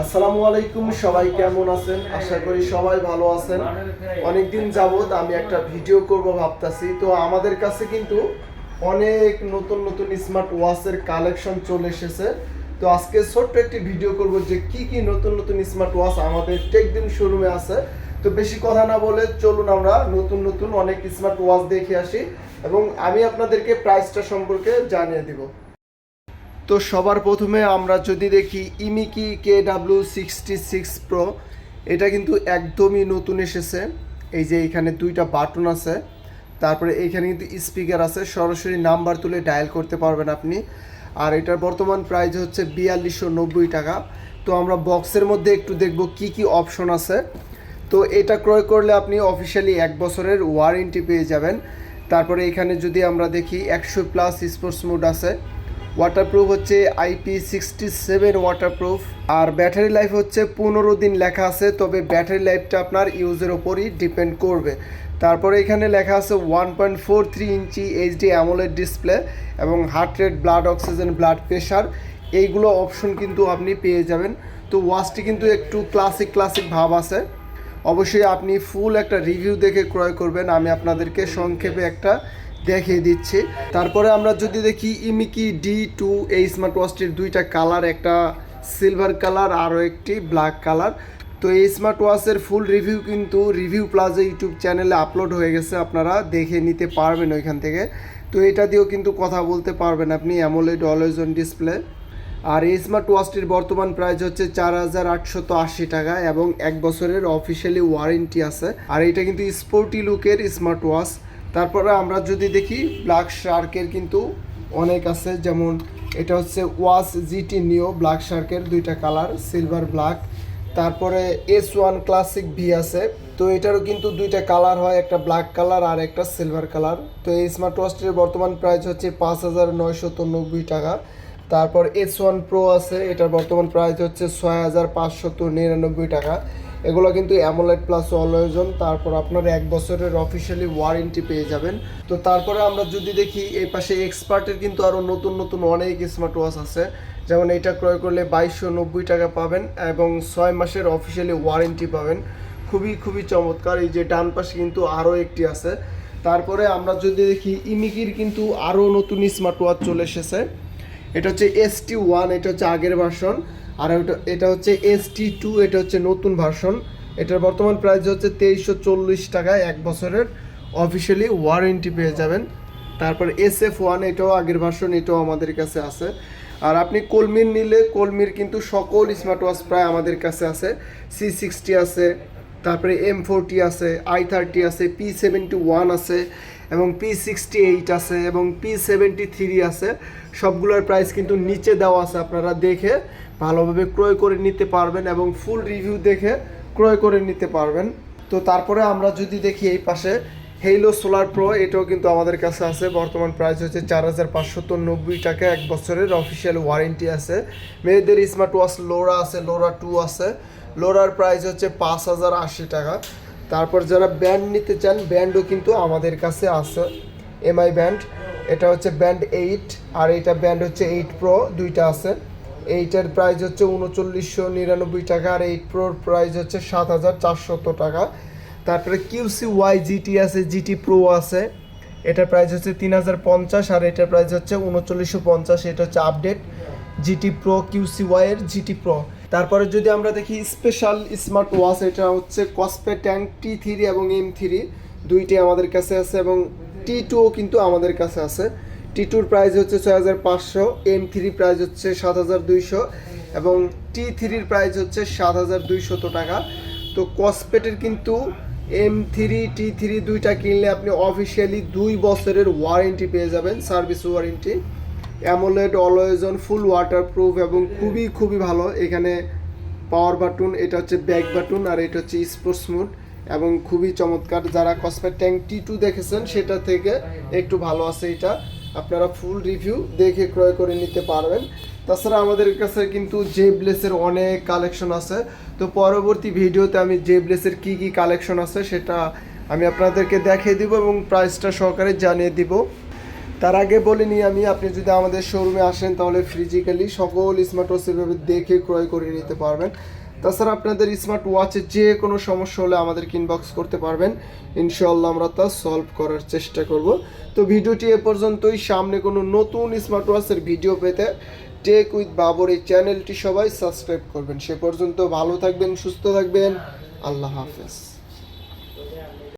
আসসালামু আলাইকুম, সবাই কেমন আছেন? আশা করি সবাই ভালো আছেন। অনেকদিন যাবত আমি একটা ভিডিও করব ভাবতাছি। তো আমাদের কাছে কিন্তু অনেক নতুন নতুন স্মার্ট ওয়াচের কালেকশন চলে এসেছে। তো আজকে ছোট্ট একটি ভিডিও করব যে কি কি নতুন নতুন স্মার্ট ওয়াচ আমাদের টেকদিন শোরুমে আছে। তো বেশি কথা না বলে চলুন আমরা নতুন নতুন অনেক স্মার্ট ওয়াচ দেখে আসি এবং আমি আপনাদেরকে প্রাইসটা সম্পর্কে জানিয়ে দিব। তো সবার প্রথমে আমরা যদি দেখি Imiki K W sixty six pro এটা কিন্তু একদমই নতুন এসেছে। এই যে এখানে দুইটা বাটন আছে, তারপরে এখানে কিন্তু স্পিকার আছে, সরাসরি নাম্বার তুলে ডায়াল করতে পারবেন আপনি। আর এটার বর্তমান প্রাইস হচ্ছে বিয়াল্লিশশো নব্বই টাকা। তো আমরা বক্সের মধ্যে একটু দেখব কি কি অপশন আছে। তো এটা ক্রয় করলে আপনি অফিসিয়ালি এক বছরের ওয়ারেন্টি পেয়ে যাবেন। তারপরে এখানে যদি আমরা দেখি একশো প্লাস স্পোর্টস মোড আছে ওয়াটারপ্রুফ হচ্ছে আইপি সিক্সটি সেভেন ওয়াটারপ্রুফ আর ব্যাটারি লাইফ হচ্ছে পনেরো দিন লেখা আছে, তবে ব্যাটারি লাইফটা আপনার ইউজের ওপরই ডিপেন্ড করবে। তারপরে এখানে লেখা আছে one point four three inch HD AMOLED display এবং heart rate blood oxygen blood pressure এইগুলো অপশন কিন্তু আপনি পেয়ে যাবেন। তো ওয়াচটি কিন্তু একটু ক্লাসিক ক্লাসিক ভাব আছে। অবশ্যই আপনি ফুল একটা রিভিউ দেখে ক্রয় করবেন, আমি আপনাদেরকে সংক্ষেপে একটা দেখিয়ে দিচ্ছি। তারপরে আমরা যদি দেখি ইমিকি ডি টু, এই স্মার্ট ওয়াচটির দুইটা কালার একটা সিলভার কালার আরও একটি ব্ল্যাক কালার তো এই স্মার্ট ওয়াচের ফুল রিভিউ কিন্তু রিভিউ প্লাজা ইউটিউব চ্যানেলে আপলোড হয়ে গেছে, আপনারা দেখে নিতে পারবেন ওইখান থেকে। তো এটা দিয়েও কিন্তু কথা বলতে পারবেন আপনি অ্যামোলেড অলওয়েজ অন ডিসপ্লে আর এই স্মার্ট ওয়াচটির বর্তমান প্রাইস হচ্ছে চার হাজার আটশত আশি টাকা এবং এক বছরের অফিসিয়ালি ওয়ারেন্টি আছে। আর এটা কিন্তু স্পোর্টি লুকের স্মার্ট ওয়াচ তারপরে আমরা যদি দেখি ব্ল্যাক শার্কের কিন্তু অনেক আছে, যেমন এটা হচ্ছে ওয়াচ জিটি নিও ব্ল্যাক শার্কের দুইটা কালার সিলভার ব্ল্যাক তারপরে এস ওয়ান ক্লাসিক ভি আছে, তো এটারও কিন্তু দুইটা কালার হয়, একটা ব্ল্যাক কালার আর একটা সিলভার কালার তো এই স্মার্ট ওয়াচটির বর্তমান প্রাইস হচ্ছে পাঁচ হাজার নয়শত নব্বই টাকা। তারপর এস ওয়ান প্রো আছে, এটার বর্তমান প্রাইস হচ্ছে ছয় হাজার পাঁচশত নিরানব্বই টাকা। এগুলো কিন্তু অ্যামোলেড প্লাস অলওয়েজন তারপর আপনার এক বছরের অফিসিয়ালি ওয়ারেন্টি পেয়ে যাবেন। তো তারপরে আমরা যদি দেখি, এই পাশে এক্সপার্টের কিন্তু আরও নতুন নতুন অনেক স্মার্ট ওয়াচ আছে। যেমন এটা ক্রয় করলে বাইশশো নব্বই টাকা পাবেন এবং ছয় মাসের অফিসিয়ালি ওয়ারেন্টি পাবেন। খুবই খুবই চমৎকার। এই যে ডান পাশে কিন্তু আরও একটি আছে। তারপরে আমরা যদি দেখি ইমিকির কিন্তু আরও নতুন স্মার্ট ওয়াচ চলে এসেছে। এটা হচ্ছে এস টি ওয়ান এটা হচ্ছে আগের ভার্সন আর এটা হচ্ছে এস টি টু এটা হচ্ছে নতুন ভার্সন এটার বর্তমান প্রাইস হচ্ছে তেইশশো চল্লিশ টাকায় এক বছরের। অফিসিয়ালি ওয়ারেন্টি পেয়ে যাবেন। তারপর এস এফ ওয়ান এটাও আগের ভার্সন এটাও আমাদের কাছে আছে। আর আপনি কলমির নিলে, কলমির কিন্তু সকল স্মার্ট ওয়াচ প্রায় আমাদের কাছে আছে। সি সিক্সটি আছে, তারপরে এম ফোরটি আছে আই থার্টি আছে পি সেভেন্টি ওয়ান আছে। এবং পি সিক্সটি এইট আছে এবং পি সেভেন্টি থ্রি আছে। সবগুলোর প্রাইস কিন্তু নিচে দেওয়া আছে, আপনারা দেখে ভালোভাবে ক্রয় করে নিতে পারবেন এবং ফুল রিভিউ দেখে ক্রয় করে নিতে পারবেন। তো তারপরে আমরা যদি দেখি এই পাশে হেইলো সোলার প্রো এটাও কিন্তু আমাদের কাছে আছে। বর্তমান প্রাইস হচ্ছে চার হাজার পাঁচশত নব্বই টাকা, এক বছরের অফিসিয়াল ওয়ারেন্টি আছে। মেয়েদের স্মার্ট ওয়াচ লোরা আছে লোরা টু আছে। লোরার প্রাইস হচ্ছে পাঁচ হাজার আশি টাকা। তারপর যারা ব্যান্ড নিতে চান ব্যান্ডও কিন্তু আমাদের কাছে আছে। এমআই ব্যান্ড এটা হচ্ছে ব্যান্ড এইট আর এটা ব্যান্ড হচ্ছে এইট প্রো দুইটা আছে। এইটার প্রাইস হচ্ছে উনচল্লিশশো নিরানব্বই টাকা, আর এইট প্রোর প্রাইস হচ্ছে সাত হাজার চারশত টাকা। তারপরে কিউসি ওয়াই জিটি আছে জিটি প্রো আছে। এটার প্রাইস হচ্ছে তিন হাজার পঞ্চাশ, আর এটার প্রাইস হচ্ছে উনচল্লিশশো পঞ্চাশ। এটা হচ্ছে আপডেট জিটি প্রো কিউসি ওয়াইয়ের জিটি প্রো তারপরে যদি আমরা দেখি স্পেশাল স্মার্ট ওয়াচ এটা হচ্ছে কসপে ট্যাঙ্ক টি থ্রি এবং এম থ্রি দুইটি আমাদের কাছে আছে এবং টি টুও কিন্তু আমাদের কাছে আছে। টি টুর প্রাইস হচ্ছে ছয় হাজার পাঁচশো এম থ্রি প্রাইস হচ্ছে সাত হাজার দুইশো এবং টি থ্রির প্রাইস হচ্ছে সাত হাজার দুইশত টাকা। তো কসপেটের কিন্তু এম থ্রি টি থ্রি দুইটা কিনলে আপনি অফিসিয়ালি দুই বছরের ওয়ারেন্টি পেয়ে যাবেন service warranty AMOLED always on full waterproof এবং খুবই খুবই ভালো। এখানে পাওয়ার বাটন এটা হচ্ছে ব্যাক বাটন আর এটা হচ্ছে স্পোর্টস মুড এবং খুবই চমৎকার। যারা কসমেট ট্যাঙ্ক টি টু দেখেছেন, সেটা থেকে একটু ভালো আছে এটা। আপনারা ফুল রিভিউ দেখে ক্রয় করে নিতে পারবেন। তাছাড়া আমাদের কাছে কিন্তু জে ব্লেসের অনেক কালেকশন আছে। তো পরবর্তী ভিডিওতে আমি জে ব্লেসের কী কী কালেকশন আছে, সেটা আমি আপনাদেরকে দেখিয়ে দিব এবং প্রাইসটা সহকারে জানিয়ে দিব। তার আগে বলে নিই আমি, আপনি যদি আমাদের শোরুমে আসেন তাহলে ফিজিক্যালি সকল স্মার্ট ওয়াচ এভাবে দেখে ক্রয় করে নিতে পারবেন। তাছাড়া আপনাদের স্মার্ট ওয়াচে যে কোনো সমস্যা হলে আমাদের ইনবক্স করতে পারবেন। ইনশাল্লাহ আমরা তা সলভ করার চেষ্টা করব। তো ভিডিওটি এ পর্যন্তই। সামনে কোনো নতুন স্মার্ট ওয়াচের ভিডিও পেতে টেক উইথ বাবর এই চ্যানেলটি সবাই সাবস্ক্রাইব করবেন। সে পর্যন্ত ভালো থাকবেন, সুস্থ থাকবেন। আল্লাহ হাফেজ।